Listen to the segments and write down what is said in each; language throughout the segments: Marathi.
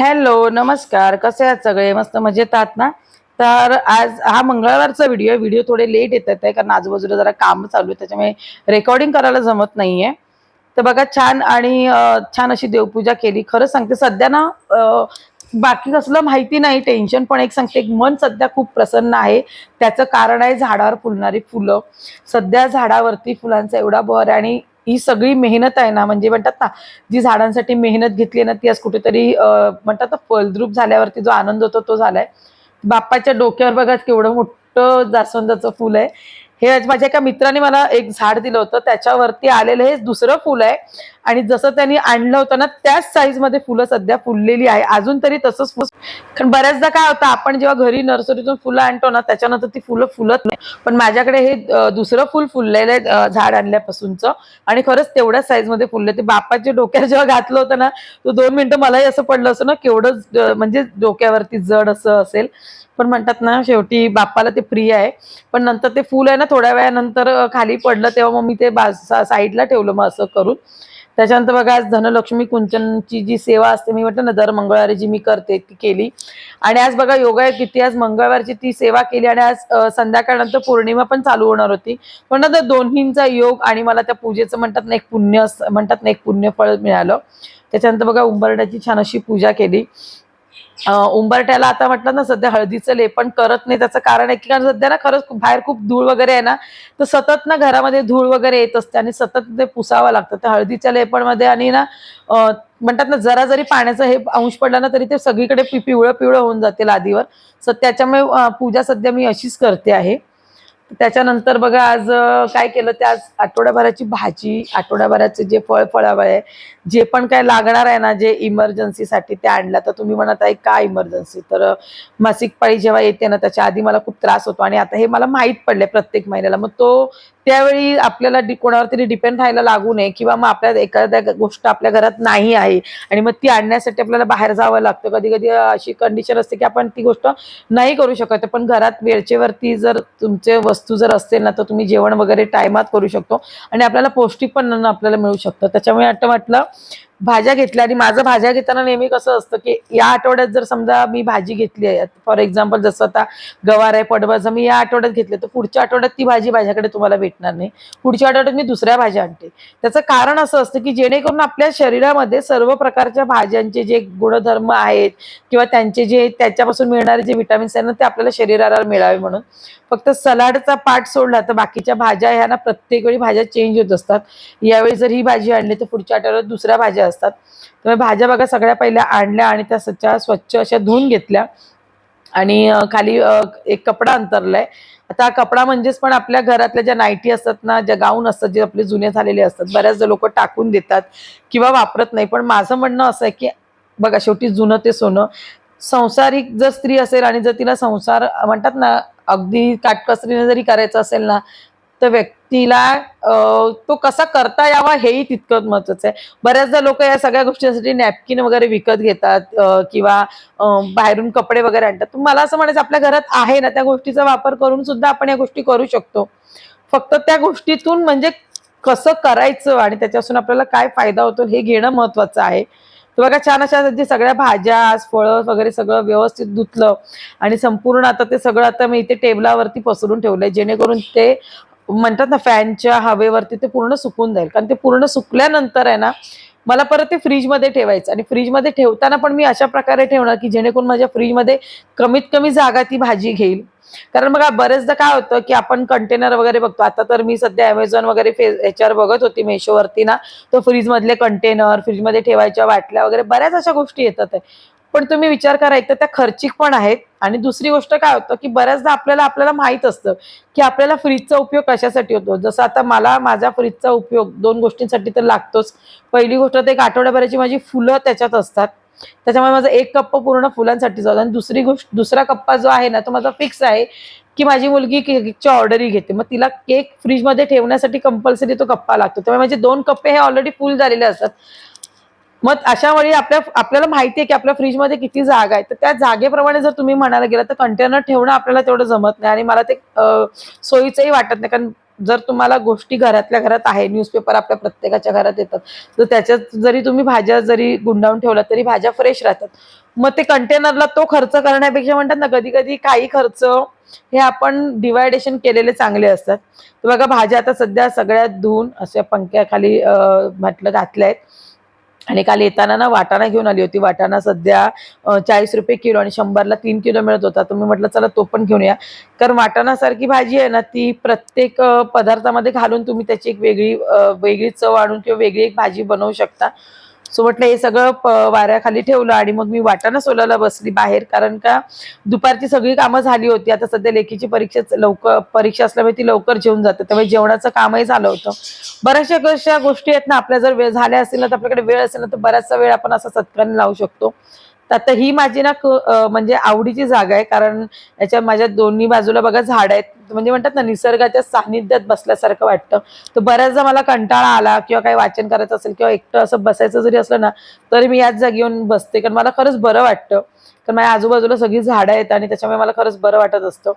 हॅलो नमस्कार. कसे आहात सगळे? मस्त मजेत आहात ना? तर आज हा मंगळवारचा व्हिडिओ आहे. व्हिडिओ थोडे लेट येतात आहे कारण आजूबाजूला जरा काम चालू आहे त्याच्यामुळे रेकॉर्डिंग करायला जमत नाहीये. तर बघा छान आणि छान अशी देवपूजा केली. खरंच सांगते सध्या ना बाकी कसलं माहिती नाही टेन्शन पण एक सांगते एक मन सध्या खूप प्रसन्न आहे. त्याचं कारण आहे झाडावर फुलणारी फुलं. सध्या झाडावरती फुलांचा एवढा बहर आहे आणि ही सगळी मेहनत आहे ना म्हणजे म्हणतात ना जी झाडांसाठी मेहनत घेतली ना ती आज कुठेतरी म्हणतात ना फलद्रूप झाल्यावरती जो आनंद होतो तो झालाय. बाप्पाच्या डोक्यावर बघा केवढं मोठं जास्वंदाचं फुल आहे. हे माझ्या एका मित्राने मला एक झाड दिलं होतं त्याच्यावरती आलेलं हे दुसरं फुल आहे. आणि जसं त्यांनी आणलं होतं ना त्याच साईजमध्ये फुलं सध्या फुललेली आहे. अजून तरी तसंच फुल कारण बऱ्याचदा काय होतं आपण जेव्हा घरी नर्सरीतून फुलं आणतो ना त्याच्यानंतर ती फुलं फुलत नाही. पण माझ्याकडे हे दुसरं फुल फुललेलं आहे झाड आणल्यापासूनचं. आणि खरंच तेवढ्याच साईजमध्ये फुलले. ते बापाच्या डोक्यावर जेव्हा घातलं होतं ना तो दोन मिनिटं मलाही असं पडलं असं ना केवढं म्हणजे डोक्यावरती जड असं असेल. पण म्हणतात ना शेवटी बाप्पाला ते प्रिय आहे. पण नंतर ते फुल आहे ना थोड्या वेळानंतर खाली पडलं तेव्हा मग मी ते बा साईडला ठेवलं मग असं करून. त्याच्यानंतर बघा आज धनलक्ष्मी कुंचनची जी सेवा असते मी म्हटलं ना दर मंगळवारी जी मी करते ती केली. आणि आज बघा योगा आहे किती आज मंगळवारची ती सेवा केली आणि आज संध्याकाळनंतर पौर्णिमा पण चालू होणार होती. पण आता दोन्हींचा योग आणि मला त्या पूजेचं म्हणतात ना एक पुण्य म्हणतात ना एक पुण्यफळ मिळालं. त्याच्यानंतर बघा उंबरड्याची छान अशी पूजा केली. उंबरठ्याला आता म्हटलं ना सध्या हळदीचं लेपन करत नाही त्याचं कारण आहे की कारण सध्या ना खरंच खूप- बाहेर खूप धूळ वगैरे आहे ना तर सतत ना घरामध्ये धूळ वगैरे येत असते आणि सतत ते पुसावं लागतं. त्या हळदीच्या लेपणमध्ये आणि ना म्हणतात ना जरा जरी पाण्याचं हे अंश पडला ना तरी ते सगळीकडे पि- पिवळं पिवळं होऊन जाते लादीवर सो त्याच्यामुळे पूजा सध्या मी अशीच करते आहे. त्याच्यानंतर बघा आज काय केलं ते आज आठवड्याभराची भाजी आठवड्याभराचे जे फळ फळावळ आहे जे पण काय लागणार आहे ना जे इमर्जन्सीसाठी ते आणलं तर तुम्ही म्हणत आहे का इमर्जन्सी? तर मासिक पाळी जेव्हा येते ना त्याच्या आधी मला खूप त्रास होतो आणि आता हे मला माहीत पडले प्रत्येक महिन्याला. मग तो त्यावेळी आपल्याला कोणावर तरी डिपेंड राहायला लागू नये किंवा मग आपल्या एखाद्या गोष्ट आपल्या घरात नाही आहे आणि मग ती आणण्यासाठी आपल्याला बाहेर जावं लागतं. कधी कधी अशी कंडिशन असते की आपण ती गोष्ट नाही करू शकत. पण घरात वेळचेवरती जर तुमचे वस्तू जर असेल ना तर तुम्ही जेवण वगैरे टायमात करू शकतो आणि आपल्याला पौष्टिक पण आपल्याला मिळू शकतं. त्याच्यामुळे आता म्हटलं भाज्या घेतल्या आणि माझं भाज्या घेताना नेहमी कसं असतं की या आठवड्यात जर समजा मी भाजी घेतली आहे फॉर एक्झाम्पल जसं आता गवार आहे पडवळ जर मी या आठवड्यात घेतले तर पुढच्या आठवड्यात ती भाजी माझ्याकडे तुम्हाला भेटणार नाही. पुढच्या आठवड्यात मी दुसऱ्या भाज्या आणते. त्याचं कारण असं असतं की जेणेकरून आपल्या शरीरामध्ये सर्व प्रकारच्या भाज्यांचे जे गुणधर्म आहेत किंवा त्यांचे जे त्याच्यापासून मिळणारे जे विटामिन्स आहेत ना ते आपल्याला शरीराला मिळावे म्हणून. फक्त सलाडचा पाठ सोडला तर बाकीच्या भाज्या ह्या ना प्रत्येक वेळी भाज्या चेंज होत असतात. यावेळी जर ही भाजी आणली तर पुढच्या आठवड्यात दुसऱ्या भाज्या असतात. त्यामुळे भाज्या बघा सगळ्या पहिल्या आणल्या आणि त्या सच्च्या स्वच्छ अशा धुवून घेतल्या. आणि खाली एक कपडा अंतरलाय. आता कपडा म्हणजेच पण आपल्या घरातल्या ज्या नाईटी असतात ना ज्या गाऊन असतात जे आपले जुने झालेले असतात बऱ्याचदा लोक टाकून देतात किंवा वापरत नाही. पण माझं म्हणणं असं आहे की बघा शेवटी जुनं ते सोनं. संसारिक जर स्त्री असेल आणि जर तिला संसार म्हणतात ना अगदी काटकसरीने जरी करायचं असेल ना तर व्यक्ती तिला तो कसा करता यावा हेही तितकंच महत्वाचं आहे. बऱ्याचदा लोक या सगळ्या गोष्टींसाठी नॅपकिन वगैरे विकत घेतात किंवा बाहेरून कपडे वगैरे आणतात. मला असं म्हणायचं आपल्या घरात आहे ना त्या गोष्टीचा वापर करून सुद्धा आपण या गोष्टी करू शकतो. फक्त त्या गोष्टीतून म्हणजे कसं करायचं आणि त्याच्यापासून आपल्याला काय फायदा होतो हे घेणं महत्वाचं आहे. तर बघा छान अशा जे सगळ्या भाज्या फळं वगैरे सगळं व्यवस्थित धुतलं आणि संपूर्ण आता ते सगळं आता मी इथे टेबलावरती पसरून ठेवलंय जेणेकरून ते म्हणतात ना फॅनच्या हवेवरती ते पूर्ण सुकून जाईल. कारण ते पूर्ण सुकल्यानंतर आहे ना मला परत ते फ्रीजमध्ये ठेवायचं. आणि फ्रीजमध्ये ठेवताना पण मी अशा प्रकारे ठेवणार की जेणेकरून माझ्या फ्रीजमध्ये कमीत कमी जागा ती भाजी घेईल. कारण बघा बरेचदा काय होतं की आपण कंटेनर वगैरे बघतो. आता तर मी सध्या अमेझॉन वगैरे याच्यावर बघत होती मेशोवरती ना तो फ्रीजमधले कंटेनर फ्रीजमध्ये ठेवायच्या वाटल्या वगैरे बऱ्याच अशा गोष्टी येतात आहे. पण तुम्ही विचार करा एक तर त्या खर्चिक पण आहेत आणि दुसरी गोष्ट काय होतं की बऱ्याचदा आपल्याला आपल्याला माहीत असतं की आपल्याला फ्रीजचा उपयोग कशासाठी होतो. जसं आता मला माझा फ्रीजचा उपयोग दोन गोष्टींसाठी तर लागतोच. पहिली गोष्ट तर एक आठवड्याभराची माझी फुलं त्याच्यात असतात. त्याच्यामुळे माझा एक कप्प पूर्ण फुलांसाठी जातो आणि दुसरी गोष्ट दुसरा कप्पा जो आहे ना तो माझा फिक्स आहे की माझी मुलगी केकच्या ऑर्डरही घेते. मग तिला केक फ्रीजमध्ये ठेवण्यासाठी कंपल्सरी तो कप्पा लागतो. त्यामुळे माझे दोन कप्पे हे ऑलरेडी फुल झालेले असतात. मग अशा वेळी आपल्या आपल्याला माहिती आहे की आपल्या फ्रीजमध्ये किती जागा आहे तर त्या जागेप्रमाणे जर तुम्ही म्हणायला गेला तर कंटेनर ठेवणं आपल्याला तेवढं जमत नाही आणि मला ते सोयीचंही वाटत नाही. कारण जर तुम्हाला गोष्टी घरातल्या घरात आहे न्यूजपेपर आपल्या प्रत्येकाच्या घरात येतात. तर त्याच्यात जरी तुम्ही भाज्या जरी गुंडाळून ठेवल्या तरी भाज्या फ्रेश राहतात. मग ते कंटेनरला तो खर्च करण्यापेक्षा म्हणतात ना कधी कधी काही खर्च हे आपण डिवायडेशन केलेले चांगले असतात. तर बघा भाज्या आता सध्या सगळ्यात धुवून अशा पंख्याखाली म्हटलं घातल्या आहेत. आणि काल येताना ना वाटाणा घेऊन आली होती. वाटाणा सध्या चाळीस रुपये किलो आणि शंभरला तीन किलो मिळत होता. तर मी म्हटलं चला तो पण घेऊन या कारण वाटाणासारखी भाजी आहे ना ती प्रत्येक पदार्थामध्ये घालून तुम्ही त्याची एक वेगळी वेगळी चव आणून किंवा वेगळी एक भाजी बनवू शकता. सो म्हटलं हे सगळं प- वाऱ्याखाली ठेवलं आणि मग मी वाटाणा सोलायला बसली बाहेर. कारण का दुपारची सगळी कामं झाली होती. आता सध्या लेखीची परीक्षा लवकर परीक्षा असल्यामुळे ती लवकर जेवून जाते. त्यामुळे जेवणाचं कामही झालं होतं. बऱ्याचशा कशा गोष्टी आहेत ना आपल्या जर वेळ झाल्या असेल ना तर आपल्याकडे वेळ असेल ना तर बराचसा वेळ आपण असा सत्काराने लावू शकतो. तर आता ही माझी ना म्हणजे आवडीची जागा आहे कारण याच्या माझ्या दोन्ही बाजूला बघा झाड आहेत. म्हणजे म्हणतात ना निसर्गाच्या सानिध्यात बसल्यासारखं वाटतं. तर बऱ्याचदा मला कंटाळा आला किंवा काही वाचन करायचं असेल किंवा एकटं असं बसायचं जरी असलं ना तरी मी याच जागी येऊन बसते. कारण मला खरंच बरं वाटतं. कारण माझ्या आजूबाजूला सगळी झाडं आहेत आणि त्याच्यामुळे मला खरंच बरं वाटत असतं.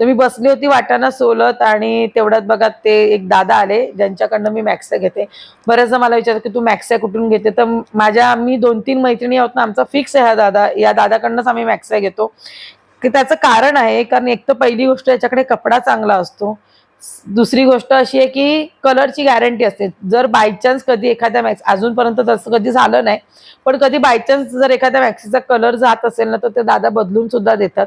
तर मी बसली होती वाटाणा सोलत आणि तेवढ्यात बघा ते एक दादा आले ज्यांच्याकडनं मी मॅक्स घेते. बऱ्याचदा मला विचारत की तू मॅक्स कुठून घेते? तर माझ्या आम्ही दोन तीन मैत्रिणी आहोत ना आमचा फिक्स आहे हा दादा. या दादाकडनंच आम्ही मॅक्स घेतो. की त्याचं कारण आहे कारण एक तर पहिली गोष्ट याच्याकडे कपडा चांगला असतो. दुसरी गोष्ट अशी आहे की कलरची गॅरंटी असते. जर बाय चान्स कधी एखाद्या मॅक्स अजूनपर्यंत तसं कधी झालं नाही पण कधी बाय चान्स जर एखाद्या मॅक्सीचा कलर जात असेल ना तर ते दादा बदलून सुद्धा देतात.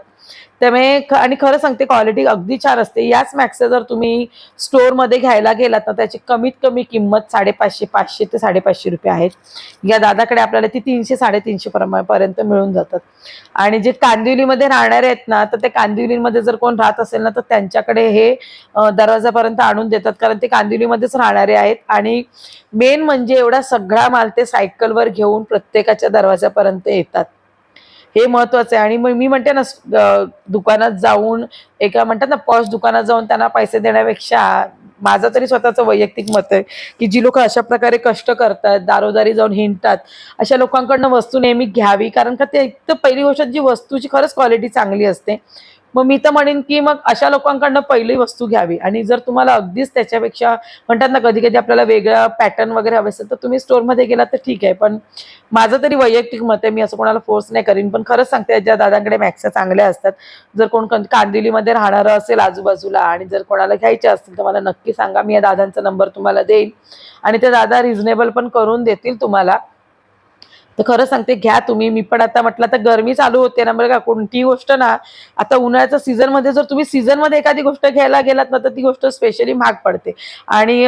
त्यामुळे ख- आणि खरं सांगते क्वालिटी अगदी छान असते. याच मॅक्सचं जर तुम्ही स्टोअरमध्ये घ्यायला गेलात तर त्याची कमीत कमी किंमत साडेपाचशे पाचशे ते साडेपाचशे रुपये आहेत. या दादाकडे आपल्याला ती तीनशे साडेतीनशे परमा- पर्यंत मिळून जातात. आणि जे कांदिवलीमध्ये राहणारे आहेत ना तर ते कांदिवलीमध्ये जर कोण राहत असेल ना तर त्यांच्याकडे हे दरवाजापर्यंत आणून देतात. कारण ते कांदिवलीमध्येच राहणारे आहेत. आणि मेन म्हणजे एवढा सगळा माल ते सायकलवर घेऊन प्रत्येकाच्या दरवाजापर्यंत येतात. हे महत्वाचं आहे. आणि मग मी म्हणते ना दुकानात जाऊन एका म्हणतात ना पॉश दुकानात जाऊन त्यांना पैसे देण्यापेक्षा माझं तरी स्वतःचं वैयक्तिक मत आहे की जी लोक अशा प्रकारे कष्ट करतात दारोदारी जाऊन हिंडतात अशा लोकांकडनं वस्तू नेहमी घ्यावी. कारण का ते एक तर पहिली गोष्ट जी वस्तूची खरंच क्वालिटी चांगली असते. मग मी तर म्हणेन की मग अशा लोकांकडनं पहिली वस्तू घ्यावी. आणि जर तुम्हाला अगदीच त्याच्यापेक्षा म्हणतात ना कधी कधी आपल्याला वेगळा पॅटर्न वगैरे हवे असेल तर तुम्ही स्टोअरमध्ये गेलात तर ठीक आहे. पण माझं तरी वैयक्तिक मत आहे मी असं कोणाला फोर्स नाही करीन. पण खरंच सांगते ज्या दादांकडे मॅक्सा चांगल्या असतात जर कोण कं- कांदिवलीमध्ये राहणारं असेल आजूबाजूला आणि जर कोणाला घ्यायचे असतील तर मला नक्की सांगा. मी या दादांचा नंबर तुम्हाला देईन. आणि ते दादा रिझनेबल पण करून देतील तुम्हाला. तर खरं सांगते घ्या तुम्ही. मी पण आता म्हटलं तर गरमी चालू होते ना बरं का कोणतीही गोष्ट ना आता उन्हाळ्याच्या सीझनमध्ये जर तुम्ही सीझनमध्ये एखादी गोष्ट घ्यायला गेलात ना तर ती गोष्ट स्पेशली महाग पडते. आणि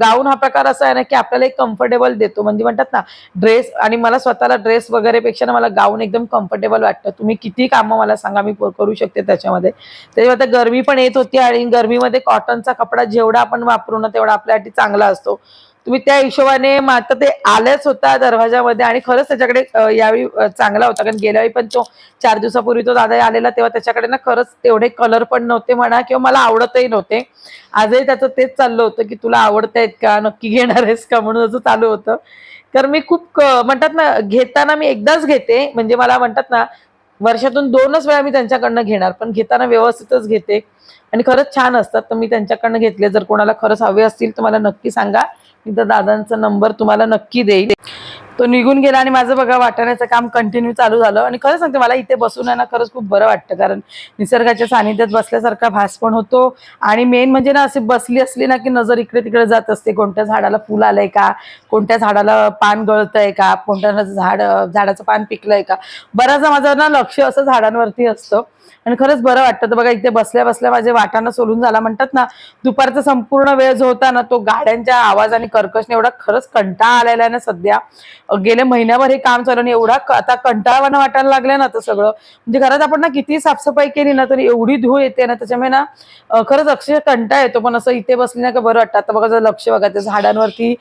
गाऊन हा प्रकार असा आहे ना की आपल्याला एक कम्फर्टेबल देतो. म्हणजे म्हणतात ना ड्रेस आणि मला स्वतःला ड्रेस वगैरेपेक्षा ना मला गाऊन एकदम कम्फर्टेबल वाटतं. तुम्ही किती कामं मला सांगा मी करू शकते त्याच्यामध्ये. त्याच्यामुळे आता गरमी पण येत होती आणि गरमीमध्ये कॉटनचा कपडा जेवढा आपण वापरू ना तेवढा आपल्यासाठी चांगला असतो. तुम्ही त्या हिशोबाने मात्र ते आल्याच होता दरवाजामध्ये आणि खरंच त्याच्याकडे यावेळी चांगला होता. कारण गेल्या वेळी पण तो चार दिवसापूर्वी तो दादा आलेला तेव्हा त्याच्याकडे ना खरंच तेवढे कलर पण नव्हते म्हणा किंवा मला आवडतही नव्हते. आजही त्याचं तेच चाललं होतं की तुला आवडतायत का? नक्की घेणार आहेस का? म्हणून असं चालू होतं. तर मी खूप म्हणतात ना घेताना मी एकदाच घेते. म्हणजे मला म्हणतात ना वर्षातून दोनच वेळा मी त्यांच्याकडनं घेणार पण घेताना व्यवस्थितच घेते. आणि खरंच छान असतात. तर मी त्यांच्याकडनं घेतले. जर कोणाला खरंच हवे असतील तर मला नक्की सांगा. मी तर दादांचा नंबर तुम्हाला नक्की देईल तो निघून गेला आणि माझं बघा वाटाण्याचं काम कंटिन्यू चालू झालं. आणि खरं सांगते मला इथे बसून आहे ना खरंच खूप बरं वाटतं. कारण निसर्गाच्या सानिध्यात बसल्यासारखा भास पण होतो. आणि मेन म्हणजे ना अशी बसली असली ना की नजर इकडे तिकडे जात असते. कोणत्या झाडाला फुल आलंय का? कोणत्या झाडाला पान गळतंय का? कोणत्या झाड झाडाचं पान पिकलंय का? बराचसा माझं ना लक्ष असं झाडांवरती असतं. आणि खरंच बरं वाटतं. तर बघा इथे बसल्या बसल्या वाजे वाटाणा सोलून झाला. म्हणतात ना दुपारचा संपूर्ण वेळ जो होता ना तो गाड्यांच्या आवाज आणि कर्कशने एवढा खरंच कंटाळा आलेला आहे ना सध्या. गेले महिन्याभर हे काम चालू आणि एवढा आता कंटाळवाना वाटायला लागलं ना तर सगळं. म्हणजे घरात आपण ना किती साफसफाई केली ना तरी एवढी धूळ येते ना त्याच्यामुळे ना खरंच अक्षरशः कंटाळा येतो. पण असं इथे बसली ना का बरं वाटतं. आता बघा जर लक्ष बघा त्या झाडांवरती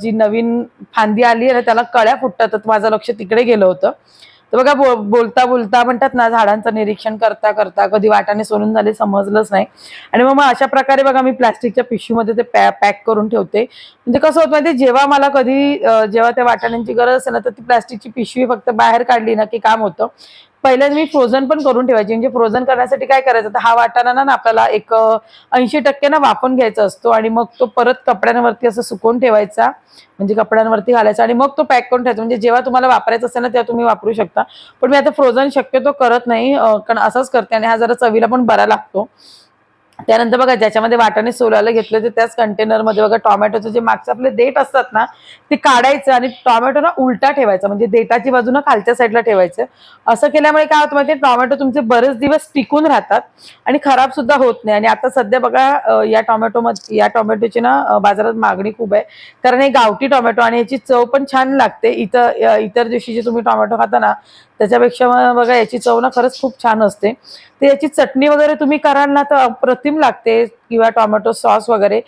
जी नवीन फांदी आली आहे ना त्याला कळ्या फुटतात तर माझं लक्ष तिकडे गेलं होतं. तर बघा बो बोलता बोलता म्हणतात ना झाडांचं निरीक्षण करता करता कधी वाटाने सोडून झाले समजलंच नाही. आणि मग मग अशा प्रकारे बघा मी प्लास्टिकच्या पिशवीमध्ये ते पॅ पॅक करून ठेवते. म्हणजे कसं होतं माहिती जेव्हा मला कधी जेव्हा त्या वाटाण्यांची गरज असेल ना तर ती प्लास्टिकची पिशवी फक्त बाहेर काढली ना की काम होतं. पहिल्यांदा मी फ्रोझन पण करून ठेवायची. म्हणजे फ्रोझन करण्यासाठी काय करायचं? तर हा वाटाणा ना आपल्याला एक ऐंशी टक्के ना वापरून घ्यायचा असतो आणि मग तो परत कपड्यांवरती असं सुकवून ठेवायचा. म्हणजे कपड्यांवरती घालायचा आणि मग तो पॅक करून ठेवायचा. म्हणजे जेव्हा तुम्हाला वापरायचं असेल ना तेव्हा तुम्ही वापरू शकता. पण मी आता फ्रोझन शक्यतो करत नाही कारण असंच करते आणि हा जरा चवीला पण बरा लागतो. त्यानंतर बघा ज्याच्यामध्ये वाटाणे सोलायला घेतले ते त्याच कंटेनरमध्ये बघा टोमॅटोचं जे मागचे आपले देठ असतात ना ते काढायचं आणि टोमॅटो ना उलटा ठेवायचा. म्हणजे देठाची बाजू ना खालच्या साईडला ठेवायचं. असं केल्यामुळे काय होतं माहिती टोमॅटो तुमचे बरेच दिवस टिकून राहतात आणि खराब सुद्धा होत नाही. आणि आता सध्या बघा या टोमॅटो या टोमॅटोची ना बाजारात मागणी खूप आहे. कारण हे गावठी टोमॅटो आणि याची चव पण छान लागते. इतर इतर दिवशी जे तुम्ही टोमॅटो खाता ना त्याच्यापेक्षा बघा याची चव ना खरंच खूप छान असते. तर याची चटणी वगैरे तुम्ही कराल ना तर अप्रतिम लागते किंवा टोमॅटो सॉस वगैरे.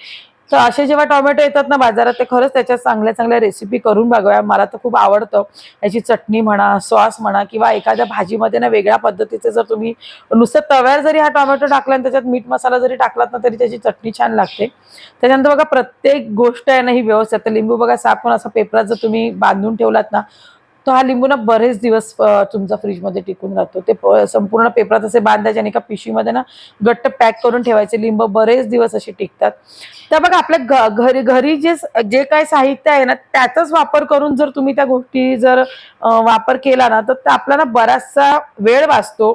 तर असे जेव्हा टोमॅटो येतात ना बाजारात ते खरंच त्याच्या चांगल्या चांगल्या रेसिपी करून बघाव्या मला तर खूप आवडतं. याची चटणी म्हणा सॉस म्हणा किंवा एखाद्या भाजीमध्ये ना वेगळ्या पद्धतीचे जर तुम्ही नुसतं तव्यावर जरी हा टोमॅटो टाकला आणि त्याच्यात मीठ मसाला जरी टाकलात ना तरी त्याची चटणी छान लागते. त्याच्यानंतर बघा प्रत्येक गोष्ट आहे ना ही व्यवस्थित. लिंबू बघा साफ करून असा पेपरात जर तुम्ही बांधून ठेवलात ना तो हा लिंबू ना बरेच दिवस तुमचा फ्रीजमध्ये टिकून राहतो. ते प- संपूर्ण पेपरात असे बांधायचे आणि एका पिशवीमध्ये ना घट्ट पॅक करून ठेवायचे. लिंब बरेच दिवस असे टिकतात. तर बघा आपल्या घ- घरी घरी जे जे काय साहित्य आहे ना त्याचाच वापर करून जर तुम्ही त्या गोष्टी जर वापर केला ना तर ते आपल्याला बराचसा वेळ वाचतो.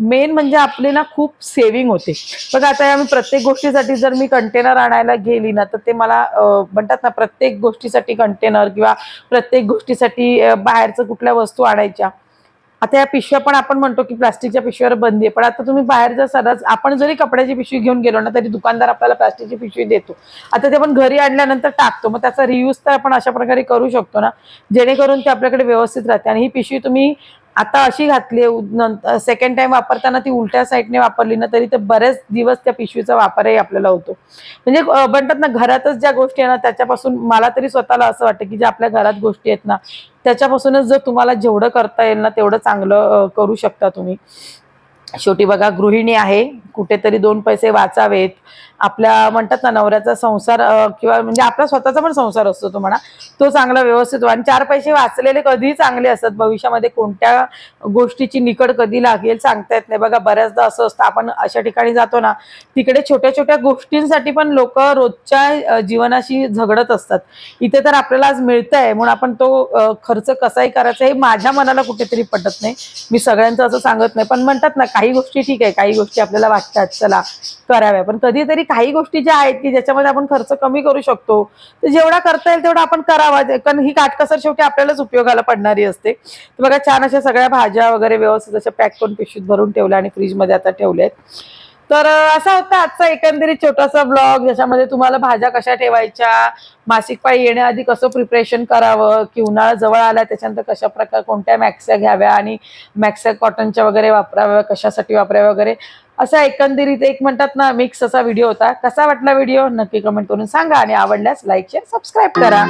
मेन म्हणजे आपली ना खूप सेव्हिंग होते. बघा आता आम्ही प्रत्येक गोष्टीसाठी जर मी कंटेनर आणायला गेली ना तर ते मला म्हणतात ना प्रत्येक गोष्टीसाठी कंटेनर किंवा प्रत्येक गोष्टीसाठी बाहेर खायचं कुठल्या वस्तू आणायच्या. आता या पिशव्या पण आपण म्हणतो की प्लास्टिकच्या पिशव्यावर बंदी आहे. पण आता तुम्ही बाहेर जर सरस आपण जरी कपड्याची पिशवी घेऊन गेलो ना तरी दुकानदार आपल्याला प्लास्टिकची पिशवी देतो. आता ते आपण घरी आणल्यानंतर टाकतो. मग त्याचा रियूज तर आपण अशा प्रकारे करू शकतो ना जेणेकरून ते आपल्याकडे व्यवस्थित राहते. आणि ही पिशवी तुम्ही आता अशी घातली नंतर सेकंड टाइम वापरताना ती उलट्या साईडने वापरली ना तरी ते बरेच दिवस त्या पिशवीचा वापरही आपल्याला होतो. म्हणजे म्हणतात ना घरातच ज्या गोष्टी आहे ना त्याच्यापासून मला तरी स्वतःला असं वाटतं की ज्या आपल्या घरात गोष्टी आहेत ना त्याच्यापासूनच जर तुम्हाला जेवढं करता येईल ना तेवढं चांगलं करू शकता तुम्ही. शेवटी बघा गृहिणी आहे कुठेतरी दोन पैसे वाचावेत आपल्या म्हणतात ना नवऱ्याचा संसार किंवा म्हणजे आपला स्वतःचा पण संसार असतो तो म्हणा तो चांगला व्यवस्थित आणि चार पैसे वाचलेले कधीही चांगले असतात. भविष्यामध्ये कोणत्या गोष्टीची निकड कधी लागेल सांगता येत नाही. बघा बऱ्याचदा असं असतं आपण अशा ठिकाणी जातो ना तिकडे छोट्या छोट्या गोष्टींसाठी पण लोक रोजच्या जीवनाशी झगडत असतात. इथे तर आपल्याला आज मिळतंय म्हणून आपण तो खर्च कसाही करायचा हे माझ्या मनाला कुठेतरी पटत नाही. मी सगळ्यांचं असं सांगत नाही पण म्हणतात ना काही गोष्टी ठीक आहे काही गोष्टी आपल्याला वाटतात चला. कराव्या. पण कधीतरी काही गोष्टी ज्या आहेत की ज्याच्यामध्ये आपण खर्च कमी करू शकतो तर जेवढा करता येईल तेवढा आपण करावा. कारण ही काटकसर शेवटी आपल्यालाच उपयोगाला पडणारी असते. तर बघा छान अशा सगळ्या भाज्या वगैरे व्यवस्थित अशा पॅक करून पिशवीत भरून ठेवल्या आणि फ्रीजमध्ये आता ठेवल्यात तर असा होता आजचा एकंदरीत छोटासा ब्लॉग ज्याच्यामध्ये तुम्हाला भाज्या कशा ठेवायच्या मासिक पाळी येण्याआधी कसं प्रिपरेशन करावं की उन्हाळा जवळ आला त्याच्यानंतर कशा प्रकार कोणत्या मॅक्स्या घ्याव्या आणि मॅक्स्या कॉटनच्या वगैरे वापराव्या कशासाठी वापराव्या वगैरे असा एकंदरीत एक म्हणतात ना मिक्स असा व्हिडिओ होता. कसा वाटला व्हिडिओ नक्की कमेंट करून सांगा आणि आवडल्यास लाईक शेअर सबस्क्राईब करा.